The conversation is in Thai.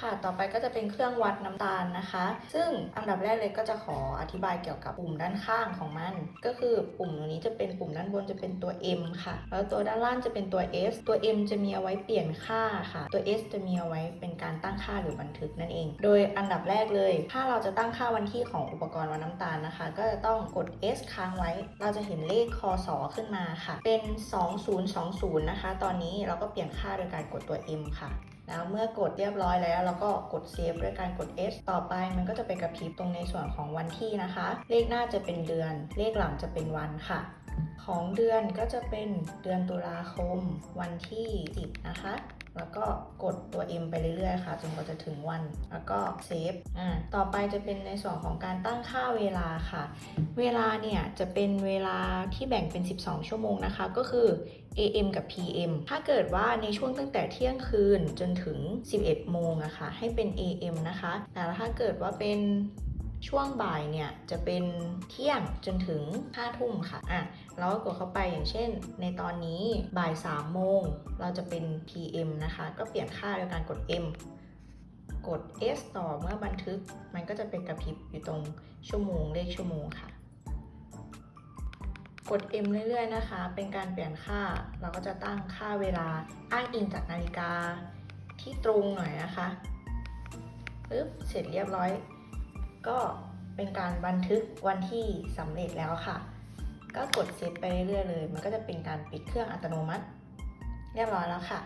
ค่ะ ต่อไปก็จะเป็นเครื่องวัดน้ำตาลนะคะ ซึ่งอันดับแรกเลยก็จะขออธิบายเกี่ยวกับปุ่มด้านข้างของมัน ก็คือปุ่มตรงนี้จะเป็นปุ่มด้านบนจะเป็นตัว M ค่ะ แล้วตัวด้านล่างจะเป็นตัว S ตัว M จะมีเอาไว้เปลี่ยนค่าค่ะ ตัว S จะมีเอาไว้เป็นการตั้งค่าหรือบันทึกนั่นเอง โดยอันดับแรกเลย ถ้าเราจะตั้งค่าวันที่ของอุปกรณ์วัดน้ำตาลนะคะ ก็จะต้องกด S ค้างไว้ เราจะเห็นเลขคศขึ้นมาค่ะ เป็น 2020 นะคะ ตอนนี้เราก็เปลี่ยนค่าโดยการกดตัว M ค่ะ แล้วเมื่อกดเรียบร้อยแล้วเราก็กดเซฟด้วยการกด S ต่อไปมันก็จะไปกระพริบตรงในส่วนของวันที่นะคะ เลขหน้าจะเป็นเดือน เลขหลังจะเป็นวันค่ะ ของเดือนก็จะเป็นเดือนตุลาคม วันที่ 10 นะคะ แล้วก็กดตัว M ไปเรื่อยๆค่ะจนกว่าจะถึงวัน แล้วก็เซฟอ่าต่อไปจะเป็นในส่วนของการตั้งค่าเวลาค่ะ เวลาเนี่ยจะเป็นเวลาที่แบ่งเป็น 12 ชั่วโมงนะคะ ก็คือ AM กับ PM ถ้าเกิดว่าในช่วงตั้งแต่เที่ยงคืนจนถึง 11 โมงอะค่ะ ให้เป็น AM นะคะ แต่ถ้าเกิดว่าเป็น ช่วงบ่ายเนี่ยจะเป็นเที่ยงจนถึง5ทุ่มค่ะอะเราก็กดเข้าไปอย่างเช่น ในตอนนี้บ่าย3โมงเราจะเป็น PM นะคะ ก็เปลี่ยนค่าโดยการกด M กด S ต่อเมื่อบันทึก มันก็จะเป็นกระพริบอยู่ตรงชั่วโมงเลขชั่วโมงค่ะ กด M เรื่อยๆนะคะ เป็นการเปลี่ยนค่า เราก็จะตั้งค่าเวลาอ้างอิงจากนาฬิกาที่ตรงหน่อยนะคะปึ๊บเสร็จเรียบร้อย ก็เป็นการบันทึกวันที่สำเร็จแล้วค่ะ ก็กดเซฟไปเรื่อยๆเลย มันก็จะเป็นการปิดเครื่องอัตโนมัติ เรียบร้อยแล้วค่ะ